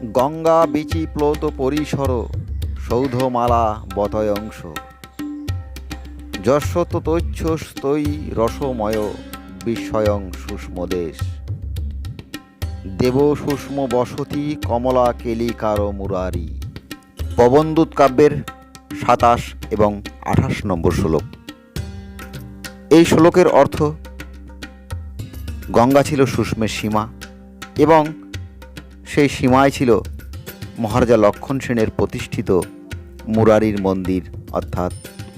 গঙ্গা বিচি প্লৌত পরিসর, সৌধমালা বতয়ংশ। যশত তৈচ্ছস্তৈ রসময় বিস্ময়ং সুষ্মদেশ দেব সুষ্ম বসতি কমলা কেলিকার মুরারি। পবনদূত কাব্যের সাতাশ এবং আঠাশ নম্বর শ্লোক। এই শ্লোকের অর্থ, গঙ্গা ছিল সুষ্মের সীমা এবং সেই সীমায় ছিল মহারাজা লক্ষণ সেনের প্রতিষ্ঠিত মুরারির মন্দির, অর্থাৎ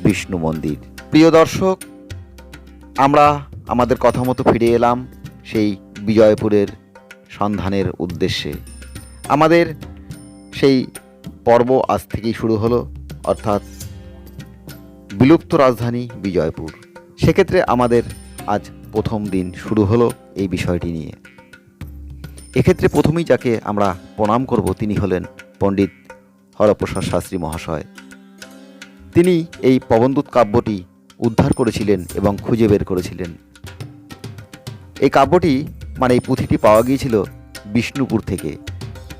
বিষ্ণু মন্দির। প্রিয় দর্শক, আমরা আমাদের কথা মতো ফিরে এলাম সেই বিজয়পুরের সন্ধানের উদ্দেশ্যে। আমাদের সেই পর্ব আজ থেকেই শুরু হলো, অর্থাৎ বিলুপ্ত রাজধানী বিজয়পুর। সেক্ষেত্রে আমাদের আজ প্রথম দিন শুরু হলো এই বিষয়টি নিয়ে। এক্ষেত্রে প্রথমেই যাকে আমরা প্রণাম করব তিনি হলেন পণ্ডিত হরপ্রসাদ শাস্ত্রী মহাশয়। তিনি এই পবনদূত কাব্যটি উদ্ধার করেছিলেন এবং খুঁজে বের করেছিলেন। এই কাব্যটি মানে এই পুঁথিটি পাওয়া গিয়েছিল বিষ্ণুপুর থেকে।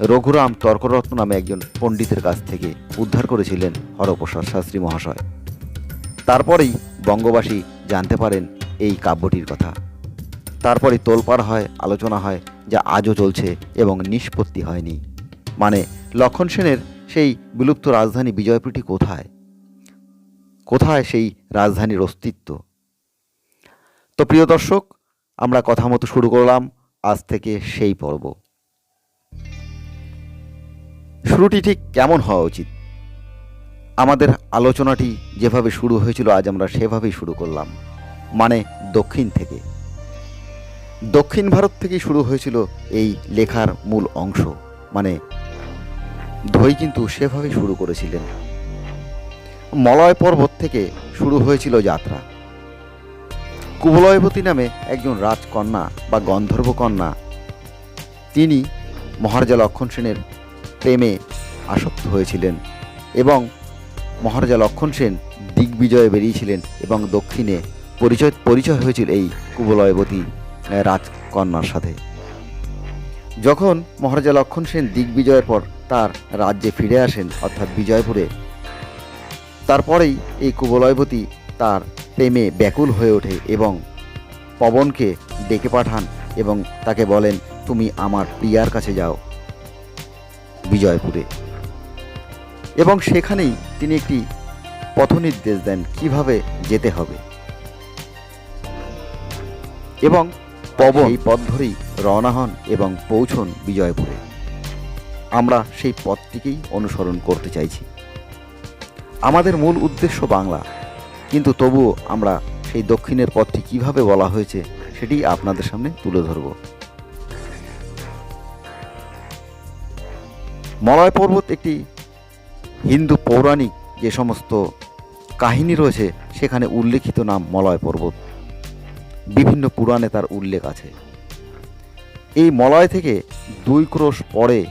রঘুরাম তর্করত্ন নামে একজন পণ্ডিতের কাছ থেকে উদ্ধার করেছিলেন হরপ্রসাদ শাস্ত্রী মহাশয়। তারপরেই বঙ্গবাসী জানতে পারেন এই কাব্যটির কথা। তারপরে তোলপাড় হয়, আলোচনা হয় যা আজও চলছে এবং নিষ্পত্তি হয়নি। মানে লক্ষণ সেনের সেই বিলুপ্ত রাজধানী বিজয়পুরটি কোথায়? কোথায় সেই রাজধানীর অস্তিত্ব? তো প্রিয় দর্শক, আমরা কথা মতো শুরু করলাম আজ থেকে সেই পর্ব। শুরুটি ঠিক কেমন হওয়া উচিত? আমাদের আলোচনাটি যেভাবে শুরু হয়েছিল, আজ আমরা সেভাবেই শুরু করলাম। মানে দক্ষিণ থেকে। দক্ষিণ ভারত থেকে শুরু হয়েছিল এই লেখার মূল অংশ। মানে ধৈ কিন্তু সেভাবে শুরু করেছিলেন। মলয় পর্বত থেকে শুরু হয়েছিল যাত্রা। কুবলয়বতী নামে একজন রাজকন্যা বা গন্ধর্ব কন্যা তিনি মহারাজা লক্ষণ সেনের প্রেমে আসক্ত হয়েছিলেন এবং মহারাজা লক্ষণ সেন দিগ্বিজয়ে বেরিয়েছিলেন এবং দক্ষিণে পরিচয় পরিচয় হয়েছিল এই কুবলয়বতী রাজকন্যার সাথে। যখন মহারাজা লক্ষণ সেন দিগ্বিজয়ের পর তার রাজ্যে ফিরে আসেন, অর্থাৎ বিজয়পুরে, তারপরেই এই কুবলয়বতী তার প্রেমে ব্যাকুল হয়ে ওঠে এবং পবনকে ডেকে পাঠান এবং তাকে বলেন, তুমি আমার প্রিয়ার কাছে যাও বিজয়পুরে। এবং সেখানেই তিনি একটি পথনির্দেশ দেন, কীভাবে যেতে হবে? এবং পবন। এই পথ ধরেই রওনা হন এবং পৌঁছন বিজয়পুরে। আমরা সেই পথটিকেই অনুসরণ করতে চাইছি। আমাদের মূল উদ্দেশ্য বাংলা। কিন্তু তবুও আমরা সেই দক্ষিণের পথটি কীভাবে বলা হয়েছে সেটি আপনাদের সামনে তুলে ধরব। মলয় পর্বত একটি হিন্দু পৌরাণিক যে সমস্ত কাহিনী রয়েছে, সেখানে উল্লেখিত নাম মলয় পর্বত। বিভিন্ন পুরাণে তার উল্লেখ আছে। এই মলয় থেকে দুই ক্রোশ পরে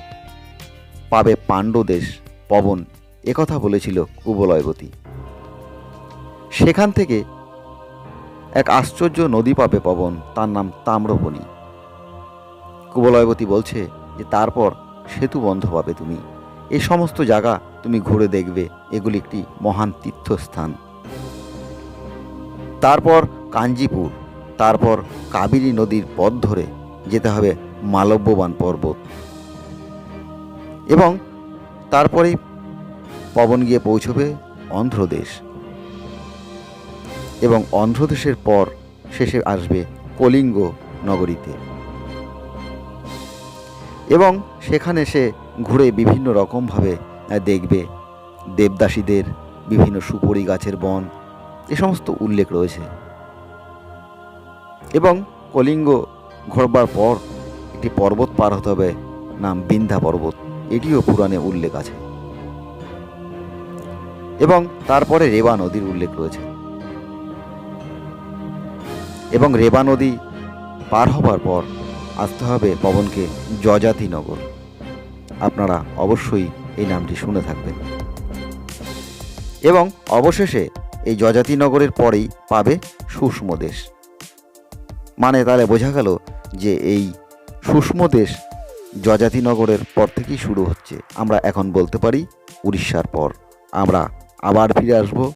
পাবে পাণ্ডদেশ পবন একথা বলেছিল কুবলয়বতী সেখান থেকে এক আশ্চর্য নদী পাবে পবন, তার নাম তাম্রপণি কুবলয়বতী বলছে যে, তারপর সেতু বন্ধ পাবে তুমি। এই সমস্ত জায়গা তুমি ঘুরে দেখবে, এগুলি একটি মহান তীর্থস্থান। তারপর কাঞ্জিপুর। তারপর কাবেরী নদীর পথ ধরে যেতে হবে মালব্যবান পর্বত। এবং তারপরেই পবন গিয়ে পৌঁছবে অন্ধ্রদেশ। এবং অন্ধ্রদেশের পর শেষে আসবে কলিঙ্গ নগরীতে। এবং সেখানে সে ঘুরে বিভিন্ন রকমভাবে দেখবে দেবদাসীদের বিভিন্ন সুপরি গাছের বন, এ সমস্ত উল্লেখ রয়েছে। এবং কলিঙ্গ ঘোরবার পর একটি পর্বত পার হতে হবে, নাম বিন্ধা পর্বত। এটিও পুরাণে উল্লেখ আছে। এবং তারপরে রেবা নদীর উল্লেখ রয়েছে। এবং রেবা নদী পার হবার পর আসতে হবে পবনকে যজাতি নগর। আপনারা অবশ্যই এই নামটি শুনে থাকবেন। এবং অবশেষে এই যজাতি নগরের পরেই পাবে সুষম দেশ। মানে তাহলে বোঝা গেল যে এই সুষম দেশ যজাতিনগরের পর থেকেই শুরু হচ্ছে। আমরা এখন বলতে পারি উড়িষ্যার পর। আমরা আবার ফিরে আসব।